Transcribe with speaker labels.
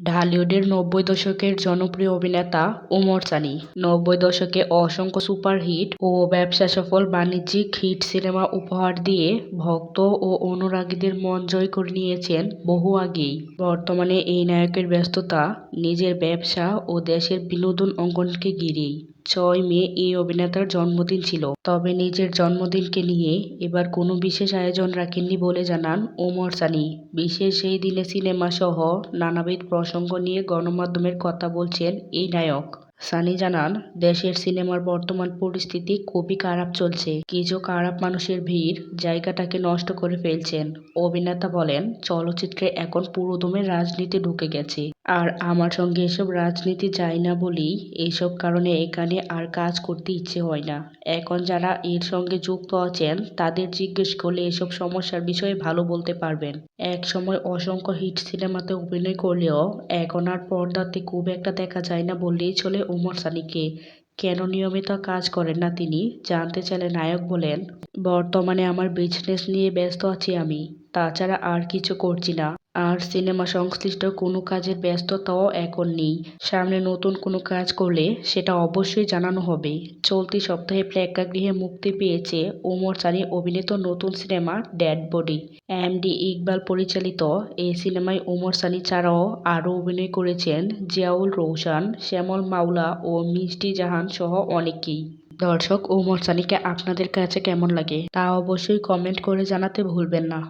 Speaker 1: ঢালিউডের নব্বই দশকের জনপ্রিয় অভিনেতা ওমর সানি। নব্বই দশকে অসংখ্য সুপারহিট ও ব্যবসা সফল বাণিজ্যিক হিট সিনেমা উপহার দিয়ে ভক্ত ও অনুরাগীদের মন জয় করে নিয়েছেন বহু আগেই। বর্তমানে এই নায়কের ব্যস্ততা নিজের ব্যবসা ও দেশের বিনোদন অঙ্গনকে ঘিরেই। ছয় মে এই অভিনেতার জন্মদিন ছিল। তবে নিজের জন্মদিনকে নিয়ে এবার কোনো বিশেষ আয়োজন রাখেননি বলে জানান ওমর সানি। বিশেষ সেই দিনে সিনেমা সহ নানাবিধ প্রসঙ্গ নিয়ে গণমাধ্যমের কথা বলছেন এই নায়ক। সানি জানান, দেশের সিনেমার বর্তমান পরিস্থিতি খুবই খারাপ চলছে। কিছু খারাপ মানুষের ভিড়, জায়গাটাকে নষ্ট করে ফেলছেন। অভিনেতা বলেন, চলচ্চিত্রে এখন পুরোদমে রাজনীতি ঢুকে গেছে। আর আমার সঙ্গে এসব রাজনীতি যায় না বলেই এইসব কারণে এখানে আর কাজ করতে ইচ্ছে হয় না। এখন যারা এর সঙ্গে যুক্ত আছেন, তাদের জিজ্ঞেস করলে এসব সমস্যার বিষয়ে ভালো বলতে পারবেন। এক সময় অসংখ্য হিট সিনেমাতে অভিনয় করলেও এখন আর পর্দাতে খুব একটা দেখা যায় না বললেই চলে ওমর সানিকে কেন নিয়মিত কাজ করেন না তিনি? জানতে চাইলে নায়ক বলেন, বর্তমানে আমার বিজনেস নিয়ে ব্যস্ত আছি আমি। তাছাড়া আর কিছু করছি না। আর সিনেমা সংশ্লিষ্ট কোনো কাজের ব্যস্ততাও এখন নেই। সামনে নতুন কোনো কাজ করলে সেটা অবশ্যই জানানো হবে। চলতি সপ্তাহে প্রেক্ষাগৃহে মুক্তি পেয়েছে ওমর সানি অভিনীত নতুন cinema Dead Body. M D Iqbal পরিচালিত এই সিনেমায় ওমর সানি ছাড়াও আরও অভিনয় করেছেন জিয়াউল রৌশান, শ্যামল মাওলা ও মিষ্টি জাহান সহ অনেকেই। দর্শক, ওমর সানিকে আপনাদের কাছে কেমন লাগে তা অবশ্যই কমেন্ট করে জানাতে ভুলবেন না।